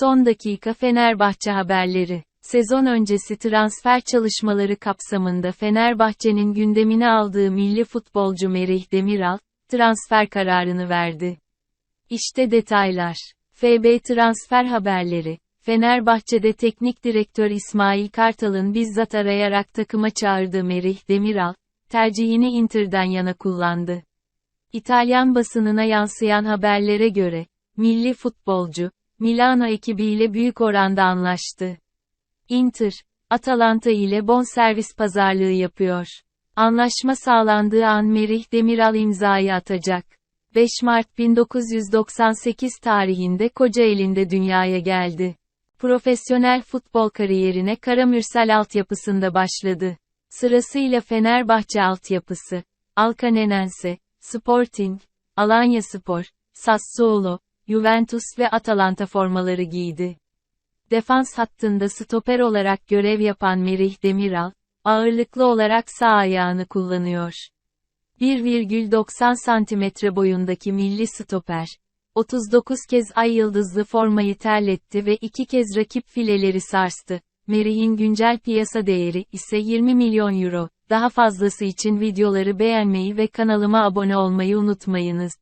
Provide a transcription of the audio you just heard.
Son dakika Fenerbahçe haberleri. Sezon öncesi transfer çalışmaları kapsamında Fenerbahçe'nin gündemine aldığı milli futbolcu Merih Demiral, transfer kararını verdi. İşte detaylar. FB transfer haberleri. Fenerbahçe'de teknik direktör İsmail Kartal'ın bizzat arayarak takıma çağırdığı Merih Demiral, tercihini Inter'den yana kullandı. İtalyan basınına yansıyan haberlere göre, milli futbolcu, Milano ekibiyle büyük oranda anlaştı. Inter, Atalanta ile bonservis pazarlığı yapıyor. Anlaşma sağlandığı an Merih Demiral imzayı atacak. 5 Mart 1998 tarihinde Kocaeli'nde dünyaya geldi. Profesyonel futbol kariyerine Karamürsel altyapısında başladı. Sırasıyla Fenerbahçe altyapısı, Alcanenense, Sporting, Alanya Spor, Sassuolo, Juventus ve Atalanta formaları giydi. Defans hattında stoper olarak görev yapan Merih Demiral, ağırlıklı olarak sağ ayağını kullanıyor. 1,90 cm boyundaki milli stoper, 39 kez ay yıldızlı formayı terletti ve 2 kez rakip fileleri sarstı. Merih'in güncel piyasa değeri ise 20 milyon euro. Daha fazlası için videoları beğenmeyi ve kanalıma abone olmayı unutmayınız.